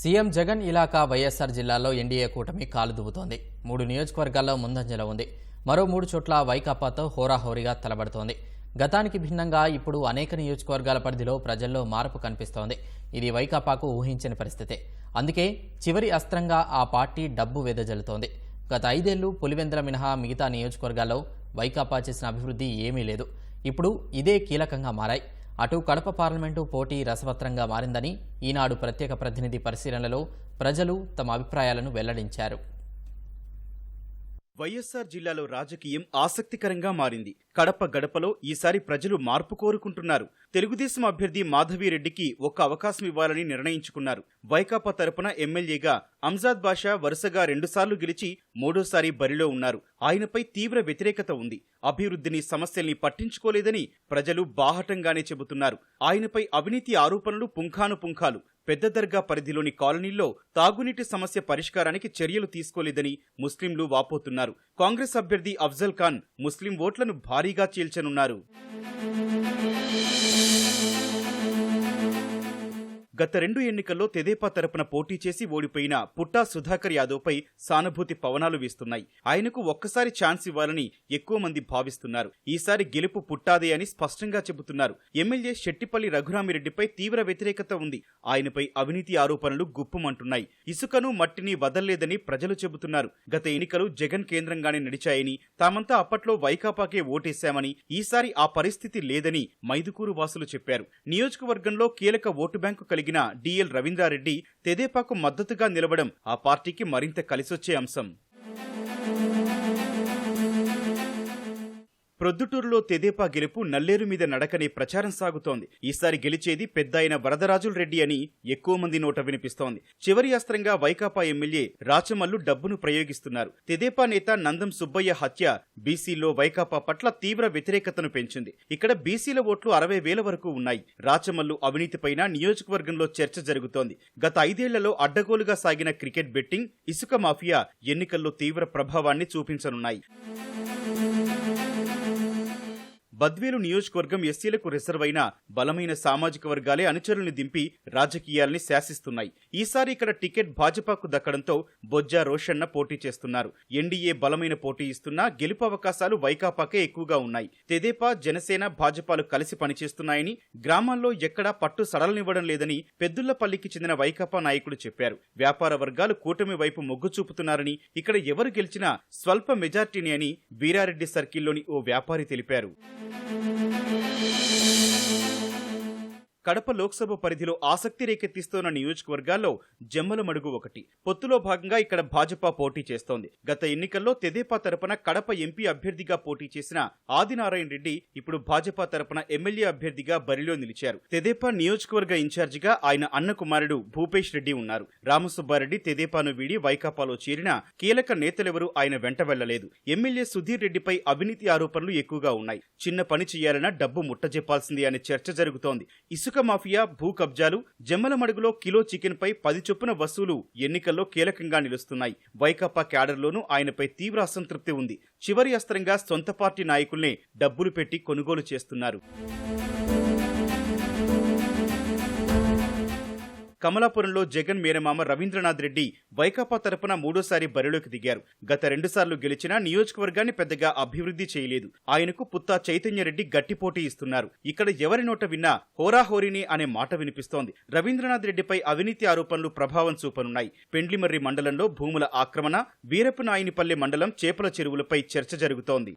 CM Jagan ఇలాకా YSR జిల్లాలో NDA కూటమి కాలు దువ్వుతోంది. మూడు నియోజకవర్గాల్లో ముందంజలో ఉంది. మరో మూడు చోట్ల వైకాపాతో హోరాహోరీగా తలబడుతోంది. గతానికి భిన్నంగా ఇప్పుడు అనేక నియోజకవర్గాల పరిధిలో ప్రజల్లో మార్పు కనిపిస్తోంది. ఇది వైకాపాకు ఊహించని పరిస్థితే. అందుకే చివరి అస్త్రంగా ఆ పార్టీ డబ్బు వెదజల్లుతోంది. గత ఐదేళ్ళు పులివెందుల మినహా మిగతా నియోజకవర్గాల్లో వైకాపా చేసిన అభివృద్ధి ఏమీ లేదు. ఇప్పుడు ఇదే కీలకంగా మారాయి. అటు కడప పార్లమెంటు పోటీ రసవత్రంగా మారిందని ఈనాడు ప్రత్యేక ప్రతినిధి పరిశీలనలో ప్రజలు తమ అభిప్రాయాలను వెల్లడించారు. వైఎస్ఆర్ జిల్లాలో రాజకీయం ఆసక్తికరంగా మారింది. కడప గడపలో ఈసారి ప్రజలు మార్పు కోరుకుంటున్నారు. తెలుగుదేశం అభ్యర్థి మాధవిరెడ్డికి ఒక్క అవకాశం ఇవ్వాలని నిర్ణయించుకున్నారు. వైకాపా తరపున ఎమ్మెల్యేగా అంజాద్ బాషా వరుసగా రెండుసార్లు గెలిచి మూడోసారి బరిలో ఉన్నారు. ఆయనపై తీవ్ర వ్యతిరేకత ఉంది. అభివృద్ధిని సమస్యల్ని పట్టించుకోలేదని ప్రజలు బాహటంగానే చెబుతున్నారు. ఆయనపై అవినీతి ఆరోపణలు పుంఖానుపుంఖాలు. పెద్ద దర్గా పరిధిలోని కాలనీల్లో తాగునీటి సమస్య పరిష్కారానికి చర్యలు తీసుకోలేదని ముస్లింలు వాపోతున్నారు. కాంగ్రెస్ అభ్యర్థి అఫ్జల్ ఖాన్ ముస్లిం ఓట్లను భారీగా చీల్చనున్నారు. గత రెండు ఎన్నికల్లో తెదేపా తరపున పోటీ చేసి ఓడిపోయిన పుట్టా సుధాకర్ యాదవ్పై సానుభూతి పవనాలు వీస్తున్నాయి. ఆయనకు ఒక్కసారి ఛాన్స్ ఇవ్వాలని ఎక్కువ మంది భావిస్తున్నారు. ఈసారి గెలుపు పుట్టాదే అని స్పష్టంగా చెబుతున్నారు. ఎమ్మెల్యే శెట్టిపల్లి రఘురామిరెడ్డిపై తీవ్ర వ్యతిరేకత ఉంది. ఆయనపై అవినీతి ఆరోపణలు గుప్పుమంటున్నాయి. ఇసుకను మట్టిని వదల్లేదని ప్రజలు చెబుతున్నారు. గత ఎన్నికలు జగన్ కేంద్రంగానే నడిచాయని తామంతా అప్పట్లో వైకాపాకే ఓటేశామని ఈసారి ఆ పరిస్థితి లేదని మైదుకూరు వాసులు చెప్పారు. నియోజకవర్గంలో కీలక ఓటు బ్యాంకు కలిగిన డిఎల్ రవీంద్రారెడ్డి తెదేపాకు మద్దతుగా నిలవడం ఆ పార్టీకి మరింత కలిసొచ్చే అంశం. ప్రొద్దుటూరులో తెదేపా గెలుపు నల్లేరు మీద నడకనే ప్రచారం సాగుతోంది. ఈసారి గెలిచేది పెద్దాయన వరదరాజుల రెడ్డి అని ఎక్కువ మంది నోట వినిపిస్తోంది. చివరి అస్త్రంగా వైకాపా ఎమ్మెల్యే రాచమల్లు డబ్బును ప్రయోగిస్తున్నారు. తెదేపా నేత నందం సుబ్బయ్య హత్య బీసీలో వైకాపా పట్ల తీవ్ర వ్యతిరేకతను పెంచింది. ఇక్కడ బీసీల ఓట్లు అరవై వేల వరకు ఉన్నాయి. రాచమల్లు అవినీతిపైన నియోజకవర్గంలో చర్చ జరుగుతోంది. గత ఐదేళ్ళలో అడ్డగోలుగా సాగిన క్రికెట్ బెట్టింగ్ ఇసుక మాఫియా ఎన్నికల్లో తీవ్ర ప్రభావాన్ని చూపించనున్నాయి. బద్వేలు నియోజకవర్గం ఎస్సీలకు రిజర్వ్ అయిన బలమైన సామాజిక వర్గాలే అనుచరుల్ని దింపి రాజకీయాల్ని శాసిస్తున్నాయి. ఈసారి ఇక్కడ టికెట్ భాజపాకు దక్కడంతో బొజ్జా రోషన్న పోటీ చేస్తున్నారు. ఎన్డీఏ బలమైన పోటీ ఇస్తున్నా గెలుపు అవకాశాలు వైకాపాకే ఎక్కువగా ఉన్నాయి. తెదేపా జనసేన భాజపాలు కలిసి పనిచేస్తున్నాయని గ్రామాల్లో ఎక్కడా పట్టు సడలనివ్వడం లేదని పెద్దుళ్ళపల్లికి చెందిన వైకాపా నాయకుడు చెప్పారు. వ్యాపార వర్గాలు కూటమి వైపు మొగ్గు చూపుతున్నారని ఇక్కడ ఎవరు గెలిచినా స్వల్ప మెజార్టీని అని వీరారెడ్డి సర్కిల్లోని ఓ వ్యాపారి తెలిపారు. thank you కడప లోక్సభ పరిధిలో ఆసక్తి రేకెత్తిస్తోన్న నియోజకవర్గాల్లో జమ్మలమడుగు ఒకటి. పొత్తులో భాగంగా ఇక్కడ భాజపా పోటీ చేస్తోంది. గత ఎన్నికల్లో తెదేపా తరపున కడప ఎంపీ అభ్యర్థిగా పోటీ చేసిన ఆదినారాయణ రెడ్డి ఇప్పుడు భాజపా తరపున ఎమ్మెల్యే అభ్యర్థిగా బరిలో నిలిచారు. తెదేపా నియోజకవర్గ ఇన్ఛార్జిగా ఆయన అన్న కుమారుడు భూపేష్ రెడ్డి ఉన్నారు. రామసుబ్బారెడ్డి తెదేపాను వీడి వైకాపాలో చేరిన కీలక నేతలెవరూ ఆయన వెంట వెళ్ళలేదు. ఎమ్మెల్యే సుధీర్ రెడ్డిపై అవినీతి ఆరోపణలు ఎక్కువగా ఉన్నాయి. చిన్న పని చేయాలన్నా డబ్బు ముట్టజెప్పాల్సింది అనే చర్చ జరుగుతోంది. ఇసుక మాఫియా భూ కబ్జాలు జమ్మలమడుగులో కిలో చికెన్ పై పది చొప్పున వసూలు ఎన్నికల్లో కీలకంగా నిలుస్తున్నాయి. వైకాపా క్యాడర్లోనూ ఆయనపై తీవ్ర అసంతృప్తి ఉంది. చివరి అస్త్రంగా సొంత పార్టీ నాయకుల్నే డబ్బులు పెట్టి కొనుగోలు చేస్తున్నారు. కమలాపురంలో జగన్ మేనమామ రవీంద్రనాథ్ రెడ్డి వైకాపా తరపున మూడోసారి బరిలోకి దిగారు. గత రెండుసార్లు గెలిచినా నియోజకవర్గాన్ని పెద్దగా అభివృద్ధి చేయలేదు. ఆయనకు పుత్తా చైతన్యరెడ్డి గట్టి పోటీ ఇస్తున్నారు. ఇక్కడ ఎవరి నోట విన్నా హోరాహోరీని అనే మాట వినిపిస్తోంది. రవీంద్రనాథ్ రెడ్డిపై అవినీతి ఆరోపణలు ప్రభావం చూపనున్నాయి. పెండ్లిమర్రి మండలంలో భూముల ఆక్రమణ వీరపునాయినిపల్లె మండలం చేపల చెరువులపై చర్చ జరుగుతోంది.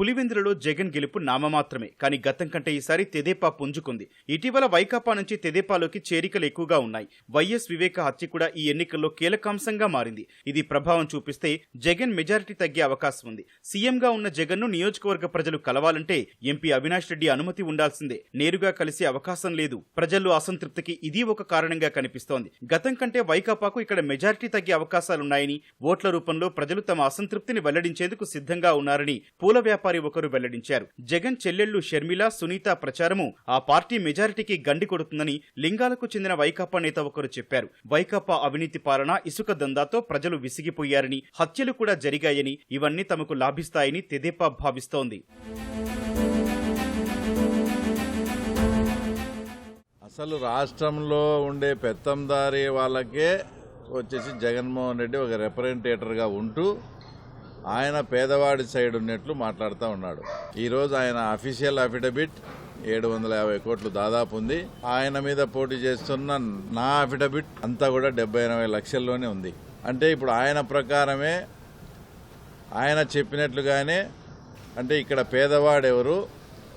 పులివెందులలో జగన్ గెలుపు నామమాత్రమే. కానీ గతం కంటే ఈసారి తెదేపా పుంజుకుంది. ఇటీవల వైకాపా నుంచి తెదేపాలోకి చేరికలు ఎక్కువగా ఉన్నాయి. వైఎస్ వివేక హత్య కూడా ఈ ఎన్నికల్లో కీలకాంశంగా మారింది. ఇది ప్రభావం చూపిస్తే జగన్ మెజారిటీ తగ్గే అవకాశం ఉంది. సీఎంగా ఉన్న జగన్ను నియోజకవర్గ ప్రజలు కలవాలంటే ఎంపీ అవినాష్ రెడ్డి అనుమతి ఉండాల్సిందే. నేరుగా కలిసే అవకాశం లేదు. ప్రజల్లో అసంతృప్తికి ఇది ఒక కారణంగా కనిపిస్తోంది. గతం కంటే వైకాపాకు ఇక్కడ మెజారిటీ తగ్గే అవకాశాలున్నాయని ఓట్ల రూపంలో ప్రజలు తమ అసంతృప్తిని వెల్లడించేందుకు సిద్ధంగా ఉన్నారని పూల వ్యాపారి ఒకరు వెల్లడించారు. జగన్ చెల్లెళ్ళు షర్మిల సునీత ప్రచారము ఆ పార్టీ మెజారిటీకి గండి కొడుతుందని లింగాలకు చెందిన వైకాపా నేత ఒకరు చెప్పారు. వైకాపా అవినీతి పాలన ఇసుక దందాతో ప్రజలు విసిగిపోయారని హత్యలు కూడా జరిగాయని ఇవన్నీ తమకు లాభిస్తాయని తెదేపా భావిస్తోంది. అసలు రాష్ట్రంలో ఉండే పెత్తందారి వాళ్ళకే వచ్చేసి జగన్మోహన్ రెడ్డి ఒక రిప్రజెంటేటర్గా ఉంటూ ఆయన పేదవాడి సైడ్ ఉన్నట్లు మాట్లాడుతూ ఉన్నాడు. ఈరోజు ఆయన అఫీషియల్ అఫిడవిట్ ఏడు వందల యాభై కోట్లు దాదాపు ఉంది. ఆయన మీద పోటీ చేస్తున్న నా అఫిడవిట్ అంతా కూడా డెబ్బై ఎనభై లక్షల్లోనే ఉంది. అంటే ఇప్పుడు ఆయన ప్రకారమే ఆయన చెప్పినట్లుగానే అంటే ఇక్కడ పేదవాడెవరు?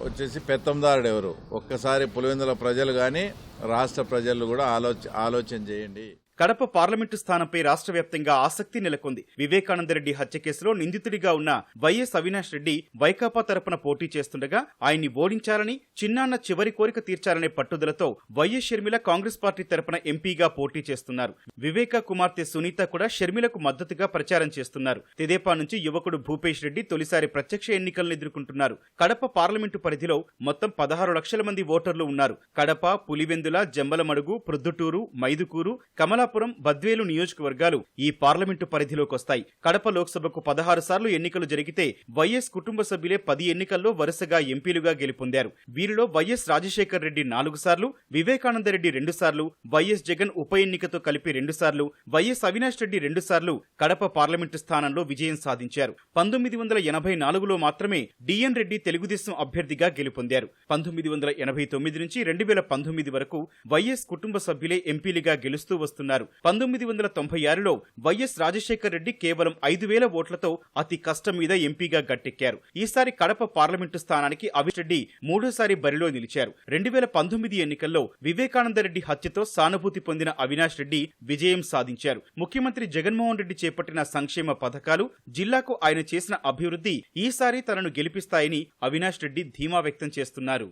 వచ్చేసి పెత్తందారుడు ఎవరు ఒక్కసారి పులివెందుల ప్రజలు కానీ రాష్ట్ర ప్రజలు కూడా ఆలోచ ఆలోచన చేయండి. కడప పార్లమెంటు స్థానంపై రాష్ట్ర వ్యాప్తంగా ఆసక్తి నెలకొంది. వివేకానందరెడ్డి హత్య కేసులో నిందితుడిగా ఉన్న వైఎస్ అవినాష్ రెడ్డి వైకాపా తరపున పోటీ చేస్తుండగా ఆయన్ని ఓడించాలని చిన్నాన్న చివరి కోరిక తీర్చాలనే పట్టుదలతో వైఎస్ షర్మిల కాంగ్రెస్ పార్టీ తరపున ఎంపీగా పోటీ చేస్తున్నారు. వివేక కుమార్తె సునీత కూడా షర్మిలకు మద్దతుగా ప్రచారం చేస్తున్నారు. తెదేపా నుంచి యువకుడు భూపేష్ రెడ్డి తొలిసారి ప్రత్యక్ష ఎన్నికలను ఎదుర్కొంటున్నారు. కడప పార్లమెంటు పరిధిలో మొత్తం పదహారు లక్షల మంది ఓటర్లు ఉన్నారు. కడప పులివెందుల జమ్మలమడుగు ప్రొద్దుటూరు మైదుకూరు కమల కమలాపురం బద్వేలు నియోజకవర్గాలు ఈ పార్లమెంటు పరిధిలోకి వస్తాయి కడప లోక్సభకు పదహారు సార్లు ఎన్నికలు జరిగితే వైఎస్ కుటుంబ సభ్యులే పది ఎన్నికల్లో వరుసగా ఎంపీలుగా గెలుపొందారు. వీరిలో వైఎస్ రాజశేఖర్ రెడ్డి నాలుగు సార్లు వివేకానందరెడ్డి రెండు సార్లు వైఎస్ జగన్ ఉప ఎన్నికతో కలిపి రెండుసార్లు వైఎస్ అవినాష్ రెడ్డి రెండుసార్లు కడప పార్లమెంటు స్థానంలో విజయం సాధించారు. పంతొమ్మిది వందల ఎనభై నాలుగులో మాత్రమే డిఎన్ రెడ్డి తెలుగుదేశం అభ్యర్థిగా గెలుపొందారు. పంతొమ్మిది వందల ఎనభై తొమ్మిది నుంచి రెండు వేల పంతొమ్మిది వరకు వైఎస్ కుటుంబ సభ్యులే ఎంపీలుగా గెలుస్తూ వస్తున్నారు. పంతొమ్మిది వందల తొంభై ఆరులో వైఎస్ రాజశేఖర్ రెడ్డి కేవలం ఐదు వేల ఓట్లతో అతి కష్టం మీద ఎంపీగా గట్టెక్కారు. ఈసారి కడప పార్లమెంటు స్థానానికి అవిష్ రెడ్డి మూడోసారి బరిలో నిలిచారు. రెండు వేల పంతొమ్మిది ఎన్నికల్లో వివేకానందరెడ్డి హత్యతో సానుభూతి పొందిన అవినాష్ రెడ్డి విజయం సాధించారు. ముఖ్యమంత్రి జగన్మోహన్ రెడ్డి చేపట్టిన సంక్షేమ పథకాలు జిల్లాకు ఆయన చేసిన అభివృద్ధి ఈసారి తనను గెలిపిస్తాయని అవినాష్ రెడ్డి ధీమా వ్యక్తం చేస్తున్నారు.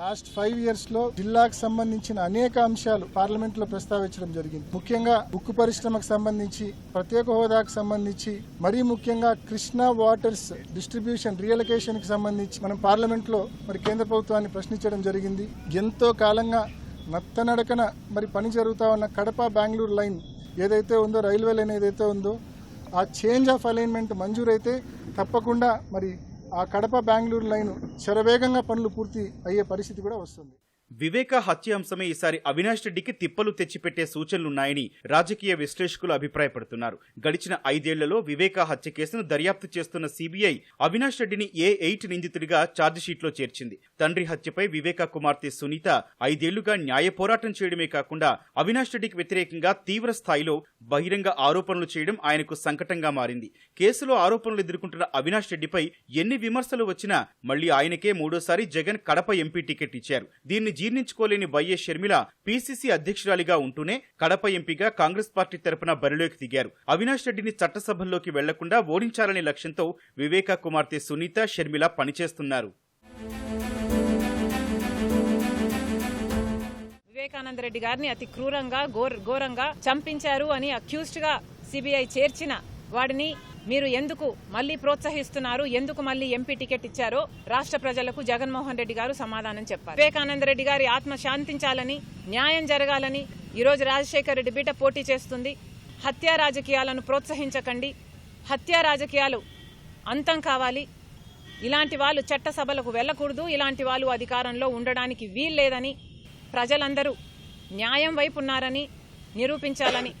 లాస్ట్ ఫైవ్ ఇయర్స్లో జిల్లాకు సంబంధించిన అనేక అంశాలు పార్లమెంట్లో ప్రస్తావించడం జరిగింది. ముఖ్యంగా ఉక్కు పరిశ్రమకు సంబంధించి ప్రత్యేక హోదాకు సంబంధించి మరీ ముఖ్యంగా కృష్ణా వాటర్స్ డిస్ట్రిబ్యూషన్ రియలకేషన్కి సంబంధించి మనం పార్లమెంట్లో మరి కేంద్ర ప్రభుత్వాన్ని ప్రశ్నించడం జరిగింది. ఎంతో కాలంగా నత్తనడకన మరి పని జరుగుతా ఉన్న కడప బెంగళూరు లైన్ ఏదైతే ఉందో రైల్వే లైన్ ఏదైతే ఉందో ఆ చేంజ్ ఆఫ్ అలైన్మెంట్ మంజూరైతే తప్పకుండా మరి ఆ కడప బెంగళూరు లైన్ శరవేగంగా పనులు పూర్తి అయ్యే పరిస్థితి కూడా వస్తుంది. వివేక హత్య అంశమే ఈసారి అవినాష్ రెడ్డికి తిప్పలు తెచ్చిపెట్టే సూచనలున్నాయని రాజకీయ విశ్లేషకులు అభిప్రాయపడుతున్నారు. గడిచిన ఐదేళ్ళలో వివేక హత్య కేసును దర్యాప్తు చేస్తున్న సిబిఐ అవినాష్ రెడ్డిని ఏ ఎయిట్ నిందితుడిగా ఛార్జిషీట్లో చేర్చింది. తండ్రి హత్యపై వివేక కుమార్తె సునీత ఐదేళ్ళుగా న్యాయ పోరాటం చేయడమే కాకుండా అవినాష్ రెడ్డికి వ్యతిరేకంగా తీవ్ర స్థాయిలో బహిరంగ ఆరోపణలు చేయడం ఆయనకు సంకటంగా మారింది. కేసులో ఆరోపణలు ఎదుర్కొంటున్న అవినాష్ రెడ్డిపై ఎన్ని విమర్శలు వచ్చినా మళ్ళీ ఆయనకే మూడోసారి జగన్ కడప ఎంపీ టికెట్ ఇచ్చారు. దీన్ని జీర్ణించుకోలేని వైఎస్ షర్మిల పీసీసీ అధ్యక్షురాలిగా ఉంటూనే కడప ఎంపీగా కాంగ్రెస్ పార్టీ తరపున బరిలోకి దిగారు. అవినాష్ రెడ్డిని చట్టసభల్లోకి వెళ్ళకుండా ఓడించాలనే లక్ష్యంతో వివేక కుమార్తె సునీత షర్మిల పనిచేస్తున్నారు. వివేకానంద రెడ్డి గారిని అతి క్రూరంగా ఘోర ఘోరంగా చంపించారు అని అక్యూస్డ్గా సిబిఐ చేర్చిన వాడిని మీరు ఎందుకు మళ్ళీ ప్రోత్సహిస్తున్నారు? ఎందుకు మళ్ళీ ఎంపీ టికెట్ ఇచ్చారో రాష్ట్ర ప్రజలకు జగన్మోహన్ రెడ్డి గారు సమాధానం చెప్పారు. వివేకానంద రెడ్డి గారి ఆత్మ శాంతించాలని న్యాయం జరగాలని ఈరోజు రాజశేఖర్ రెడ్డి బిట పోటీ చేస్తుంది. హత్యా రాజకీయాలను ప్రోత్సహించకండి. హత్యా రాజకీయాలు అంతం కావాలి. ఇలాంటి వాళ్ళు చట్టసభలకు వెళ్ళకూడదు. ఇలాంటి వాళ్ళు అధికారంలో ఉండడానికి వీల్లేదని ప్రజలందరూ న్యాయం వైపు ఉన్నారని నిరూపించాలని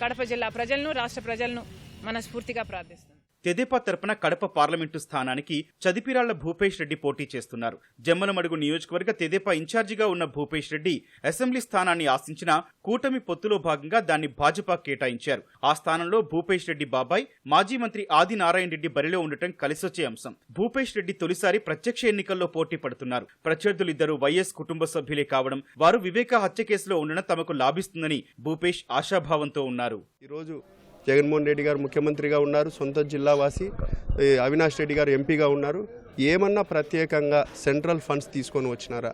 కడప జిల్లా ప్రజలను రాష్ట్ర ప్రజలను మనస్ఫూర్తిగా ప్రార్థిస్తున్నాను తెదేపా తరపున కడప పార్లమెంటు స్థానానికి చదిపిరాళ్ళ భూపేష్ రెడ్డి పోటీ చేస్తున్నారు. జమ్మలమడుగు నియోజకవర్గ తెదేపా ఇన్ఛార్జిగా ఉన్న భూపేష్ రెడ్డి అసెంబ్లీ స్థానాన్ని ఆశించిన కూటమి పొత్తులో భాగంగా దాన్ని భాజపా కేటాయించారు. ఆ స్థానంలో భూపేష్ రెడ్డి బాబాయ్ మాజీ మంత్రి ఆది నారాయణ రెడ్డి బరిలో ఉండటం కలిసొచ్చే అంశం. భూపేష్ రెడ్డి తొలిసారి ప్రత్యక్ష ఎన్నికల్లో పోటీ పడుతున్నారు. ప్రత్యర్థులిద్దరూ వైఎస్ కుటుంబ సభ్యులే కావడం వారు వివేక హత్య కేసులో ఉండడం తమకు లాభిస్తుందని భూపేష్ ఆశాభావంతో ఉన్నారు. ఈరోజు జగన్మోహన్ రెడ్డి గారు ముఖ్యమంత్రిగా ఉన్నారు సొంత జిల్లావాసి అవినాష్ రెడ్డి గారు ఎంపీగా ఉన్నారు. ఏమన్నా ప్రత్యేకంగా సెంట్రల్ ఫండ్స్ తీసుకొని వచ్చినారా?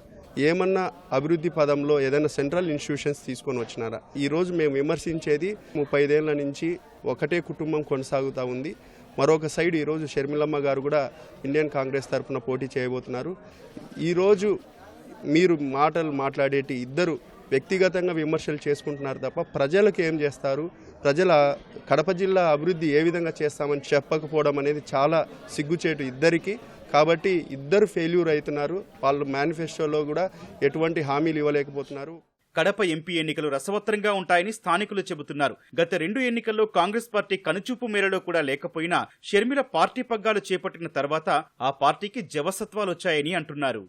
ఏమన్నా అభివృద్ధి పదంలో ఏదైనా సెంట్రల్ ఇన్స్టిట్యూషన్స్ తీసుకొని వచ్చినారా? ఈరోజు మేము విమర్శించేది ముప్పై ఐదేళ్ళ నుంచి ఒకటే కుటుంబం కొనసాగుతూ ఉంది. మరొక సైడ్ ఈరోజు షర్మిలమ్మ గారు కూడా ఇండియన్ కాంగ్రెస్ తరఫున పోటీ చేయబోతున్నారు. ఈరోజు మీరు మాటలు మాట్లాడేటి ఇద్దరు వ్యక్తిగతంగా విమర్శలు చేసుకుంటున్నారు తప్ప ప్రజలకు ఏం చేస్తారు? ప్రజల కడప జిల్లా అభివృద్ధి ఏ విధంగా చేస్తామని చెప్పకపోవడం అనేది చాలా సిగ్గుచేటు ఇద్దరికి. కాబట్టి ఇద్దరు ఫెయిల్యూర్ అవుతున్నారు. వాళ్ళు మేనిఫెస్టోలో కూడా ఎటువంటి హామీలు ఇవ్వలేకపోతున్నారు. కడప ఎంపీ ఎన్నికలు రసవత్తరంగా ఉంటాయని స్థానికులు చెబుతున్నారు. గత రెండు ఎన్నికల్లో కాంగ్రెస్ పార్టీ కనుచూపు మేరలో కూడా లేకపోయినా షర్మిల పార్టీ పగ్గాలు చేపట్టిన తర్వాత ఆ పార్టీకి జవసత్వాలొచ్చాయని అంటున్నారు.